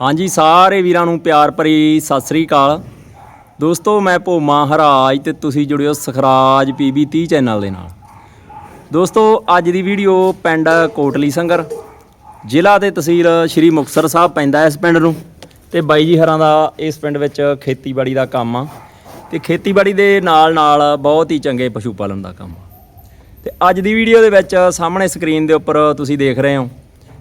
ਹਾਂਜੀ, ਸਾਰੇ ਵੀਰਾਂ ਨੂੰ ਪਿਆਰ ਭਰੀ ਸਤਿ ਸ੍ਰੀ ਅਕਾਲ। ਦੋਸਤੋ, ਮੈਂ ਭੋਮਾ ਹਰਾਜ ਤੇ ਤੁਸੀਂ ਜੁੜਿਓ ਸਖਰਾਜ ਪੀਬੀ 30 ਚੈਨਲ ਦੇ ਨਾਲ। ਦੋਸਤੋ, ਅੱਜ ਦੀ ਵੀਡੀਓ ਪਿੰਡ ਕੋਟਲੀ ਸੰਗਰ। ਜ਼ਿਲ੍ਹਾ ਤੇ ਤਹਿਸੀਲ ਸ਼੍ਰੀ ਮੁਕਤਸਰ ਸਾਹਿਬ ਪੈਂਦਾ ਇਸ ਪਿੰਡ ਨੂੰ ਤੇ ਬਾਈ ਜੀ ਹਰਾਂ ਦਾ ਇਸ ਪਿੰਡ ਵਿੱਚ ਖੇਤੀਬਾੜੀ ਦਾ ਕੰਮ ਆ ਤੇ ਖੇਤੀਬਾੜੀ ਦੇ ਨਾਲ ਨਾਲ ਬਹੁਤ ਹੀ ਚੰਗੇ ਪਸ਼ੂ ਪਾਲਣ ਦਾ ਕੰਮ ਆ। ਤੇ ਅੱਜ ਦੀ ਵੀਡੀਓ ਦੇ ਵਿੱਚ ਸਾਹਮਣੇ ਸਕਰੀਨ ਦੇ ਉੱਪਰ ਤੁਸੀਂ ਦੇਖ ਰਹੇ ਹੋ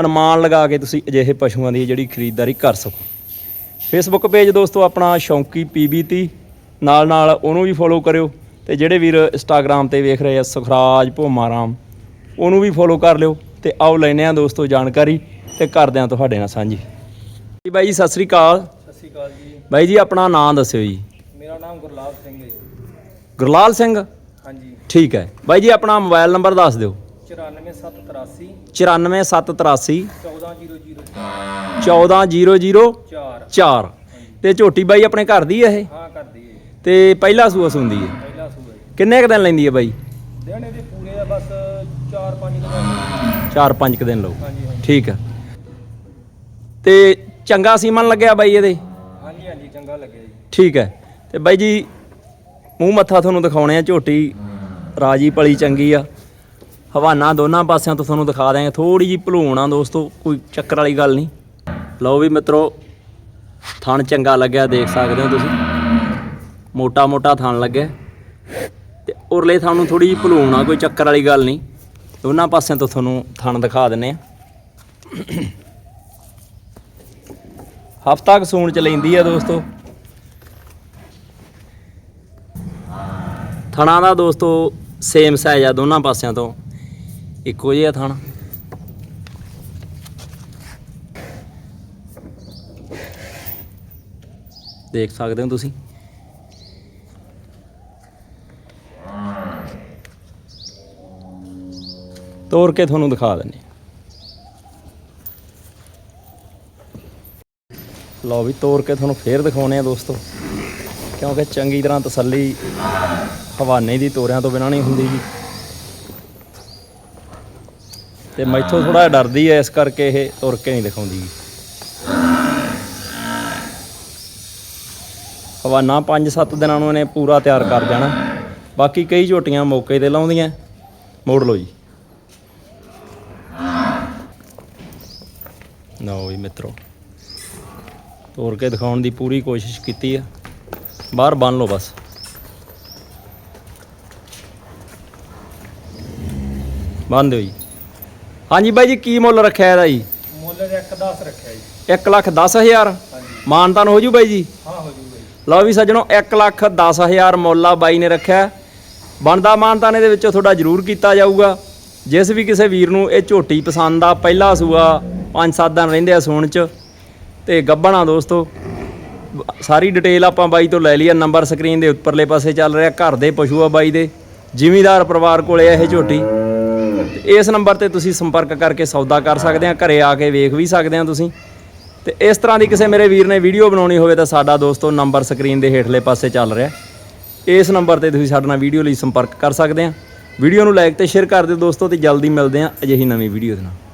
ਅਨੁਮਾਨ ਲਗਾ ਕੇ ਤੁਸੀਂ ਅਜਿਹੇ ਪਸ਼ੂਆਂ ਦੀ ਜਿਹੜੀ ਖਰੀਦਦਾਰੀ ਕਰ ਸਕੋ। ਫੇਸਬੁੱਕ ਪੇਜ ਦੋਸਤੋ ਆਪਣਾ ਸ਼ੌਂਕੀ PB30 ਨਾਲ ਨਾਲ ਉਹਨੂੰ ਵੀ ਫੋਲੋ ਕਰਿਓ ਤੇ ਜਿਹੜੇ ਵੀਰ ਇੰਸਟਾਗ੍ਰam ਤੇ ਵੇਖ ਰਹੇ ਆ ਸੁਖਰਾਜ ਭੋਮਾਰਾਮ ਉਹਨੂੰ ਵੀ ਫੋਲੋ ਕਰ ਲਿਓ ਤੇ ਆਓ ਲੈਨੇ ਆ ਦੋਸਤੋ ਜਾਣਕਾਰੀ ਤੇ ਕਰਦੇ ਆ ਤੁਹਾਡੇ ਨਾਲ ਸਾਂਝੀ। ਜੀ ਬਾਈ ਜੀ ਸਤਿ ਸ੍ਰੀ ਅਕਾਲ। ਸਤਿ ਸ਼੍ਰੀ ਅਕਾਲ ਜੀ। ਬਾਈ ਜੀ ਆਪਣਾ ਨਾਮ ਦੱਸਿਓ ਜੀ। ਮੇਰਾ ਨਾਮ ਗੁਰਲਾਲ ਸਿੰਘ ਹੈ। ਗੁਰਲਾਲ ਸਿੰਘ? ਹਾਂਜੀ। ਠੀਕ ਹੈ। ਬਾਈ ਜੀ ਆਪਣਾ ਮੋਬਾਈਲ ਨੰਬਰ ਦੱਸ ਦਿਓ। 94783 94783 14004 14004 4 ਤੇ ਝੋਟੀ ਬਾਈ ਆਪਣੇ ਘਰ ਦੀ ਹੈ ਇਹ? ਹਾਂ ਕਰਦੀ ਹੈ। ਤੇ ਪਹਿਲਾ ਸੂਆ ਸੁੰਦੀ ਹੈ? ਪਹਿਲਾ ਸੂਆ ਜੀ। ਕਿੰਨੇ ਕੁ ਦਿਨ ਲੈਂਦੀ ਹੈ ਬਾਈ? ਦਿਨ ਇਹਦੇ ਪੂਰੇ ਆ ਬਸ 4-5 ਦਿਨ। 4-5 ਕੁ ਦਿਨ ਲਓ। ਠੀਕ ਹੈ ਤੇ ਚੰਗਾ ਸੀਮਨ ਲੱਗਿਆ ਬਾਈ ਇਹਦੇ? ਹਾਂਜੀ ਹਾਂਜੀ ਚੰਗਾ ਲੱਗਿਆ ਜੀ। ਠੀਕ ਹੈ। ਤੇ ਬਾਈ ਜੀ ਮੂੰਹ ਮੱਥਾ ਤੁਹਾਨੂੰ ਦਿਖਾਉਣੇ ਆ ਝੋਟੀ ਰਾਜੀ ਪਲੀ ਚੰਗੀ ਆ। ਹਵਾਨਾ ਦੋਨਾਂ ਪਾਸਿਆਂ ਤੋਂ ਤੁਹਾਨੂੰ ਦਿਖਾ ਦਿਆਂਗੇ। ਥੋੜੀ ਜੀ ਭਲੂਣਾ ਦੋਸਤੋ, ਕੋਈ ਚੱਕਰ ਵਾਲੀ ਗੱਲ ਨਹੀਂ। ਲਓ ਵੀ ਮਿੱਤਰੋ, ਥਣ ਚੰਗਾ ਲੱਗਿਆ, ਦੇਖ ਸਕਦੇ ਹੋ ਤੁਸੀਂ। ਮੋਟਾ ਮੋਟਾ ਥਣ ਲੱਗਿਆ। ਤੇ ਉਰਲੇ ਥਣ ਨੂੰ ਥੋੜੀ ਜੀ ਭਲੂਣ ਕੋਈ ਚੱਕਰ ਵਾਲੀ ਗੱਲ ਨਹੀਂ। ਦੋਨਾਂ ਪਾਸਿਆਂ ਤੋਂ ਤੁਹਾਨੂੰ ਥਣ ਦਿਖਾ ਦਿੰਨੇ ਆ। ਹਫਤਾ ਕਸੂਣ ਸੂਣ ਚ ਲੈਂਦੀ ਆ ਦੋਸਤੋ। ਥਣਾ ਦਾ ਦੋਸਤੋ ਸੇਮ ਸਾਈਜ਼ ਆ ਦੋਨਾਂ ਪਾਸਿਆਂ ਤੋਂ। ਇੱਕੋ ਜਿਹਾ ਥਣ। ਦੇਖ ਸਕਦੇ ਹੋ ਤੁਸੀਂ। ਤੋੜ ਕੇ ਤੁਹਾਨੂੰ ਦਿਖਾ ਦਿੰਨੇ ਲਓ ਵੀ ਤੋੜ ਕੇ ਤੁਹਾਨੂੰ ਫੇਰ ਦਿਖਾਉਣੇ ਆ ਦੋਸਤੋ। ਕਿਉਂਕਿ ਚੰਗੀ ਤਰ੍ਹਾਂ ਤਸੱਲੀ ਹਵਾਨੇ ਦੀ ਤੋਰਿਆਂ ਤੋਂ ਬਿਨਾਂ ਨਹੀਂ ਹੁੰਦੀ ਜੀ। ਤੇ ਮੈਥੋਂ ਥੋੜਾ ਜਿਹਾ ਡਰਦੀ ਐ, ਇਸ ਕਰਕੇ ਇਹ ਤੁਰ ਕੇ ਨਹੀਂ ਦਿਖਾਉਂਦੀ। ਹਵਾਨਾ 5-7 ਦਿਨਾਂ ਨੂੰ ਇਹਨੇ ਪੂਰਾ ਤਿਆਰ ਕਰ ਜਾਣਾ ਬਾਕੀ ਕਈ ਝੋਟੀਆਂ ਮੌਕੇ ਤੇ ਲਾਉਂਦੀਆਂ। ਮੋੜ ਲਓ ਜੀ। ਲਓ ਵੀ ਮਿੱਤਰੋ। ਤੋੜ ਕੇ ਦਿਖਾਉਣ ਦੀ ਪੂਰੀ ਕੋਸ਼ਿਸ਼ ਕੀਤੀ ਆ। ਬਾਹਰ ਬੰਨ ਲਓ ਬਸ। ਬੰਨ ਦਿਓ ਜੀ। ਹਾਂਜੀ ਬਾਈ ਜੀ ਕੀ ਮੁੱਲ ਰੱਖਿਆ ਇਹਦਾ ਜੀ? ਮੁੱਲ ਦੇ 110 ਰੱਖਿਆ ਜੀ। 1 ਲੱਖ 10000 ਹਾਂਜੀ। ਮਾਨਤਾਨ ਹੋ ਜੂ ਬਾਈ ਜੀ? ਹਾਂ ਹੋ ਜੀ ਲਓ ਵੀ ਸੱਜਣੋ 1 ਲੱਖ 10000 ਮੁੱਲ ਆ ਬਾਈ ਨੇ ਰੱਖਿਆ। ਬਣਦਾ ਮਾਨਤਾਨ ਇਹਦੇ ਵਿੱਚੋਂ ਤੁਹਾਡਾ ਜ਼ਰੂਰ ਕੀਤਾ ਜਾਊਗਾ। ਜਿਸ ਵੀ ਕਿਸੇ ਵੀਰ ਨੂੰ ਇਹ ਝੋਟੀ ਪਸੰਦ ਆ ਪਹਿਲਾ ਸੂਆ 5-7 ਦਿਨ ਰਹਿੰਦੇ ਆ ਸੂਣ ਚ। ਤੇ ਗੱਬਣਾ ਦੋਸਤੋ ਸਾਰੀ ਡਿਟੇਲ ਆਪਾਂ ਬਾਈ ਤੋਂ ਲੈ ਲਈ ਆ ਨੰਬਰ ਸਕਰੀਨ ਦੇ ਉੱਪਰਲੇ ਪਾਸੇ ਚੱਲ ਰਿਹਾ ਘਰ ਦੇ ਪਸ਼ੂ ਆ ਬਾਈ ਦੇ। ਜ਼ਿਮੀਦਾਰ ਪਰਿਵਾਰ ਕੋਲੇ ਆ ਇਹ ਝੋਟੀ। ਇਸ ਨੰਬਰ ਤੇ ਤੁਸੀਂ ਸੰਪਰਕ ਕਰਕੇ ਸੌਦਾ ਕਰ ਸਕਦੇ ਆ, ਘਰੇ ਆ ਕੇ ਵੇਖ ਵੀ ਸਕਦੇ ਆ ਤੁਸੀਂ। ਤੇ ਇਸ ਤਰ੍ਹਾਂ ਦੀ ਕਿਸੇ ਮੇਰੇ ਵੀਰ ਨੇ ਵੀਡੀਓ ਬਣਾਉਣੀ ਹੋਵੇ ਤਾਂ ਸਾਡਾ ਦੋਸਤੋ ਨੰਬਰ ਸਕਰੀਨ ਦੇ ਹੇਠਲੇ ਪਾਸੇ ਚੱਲ ਰਿਹਾ। ਇਸ ਨੰਬਰ ਤੇ ਤੁਸੀਂ ਸਾਡੇ ਨਾਲ ਵੀਡੀਓ ਲਈ ਸੰਪਰਕ ਕਰ ਸਕਦੇ ਆ। ਵੀਡੀਓ ਨੂੰ ਲਾਈਕ ਤੇ ਸ਼ੇਅਰ ਕਰ ਦਿਓ ਦੋਸਤੋ ਤੇ ਜਲਦੀ ਮਿਲਦੇ ਆ ਅਜਿਹੀ ਨਵੀਂ ਵੀਡੀਓ ਦੇ ਨਾਲ।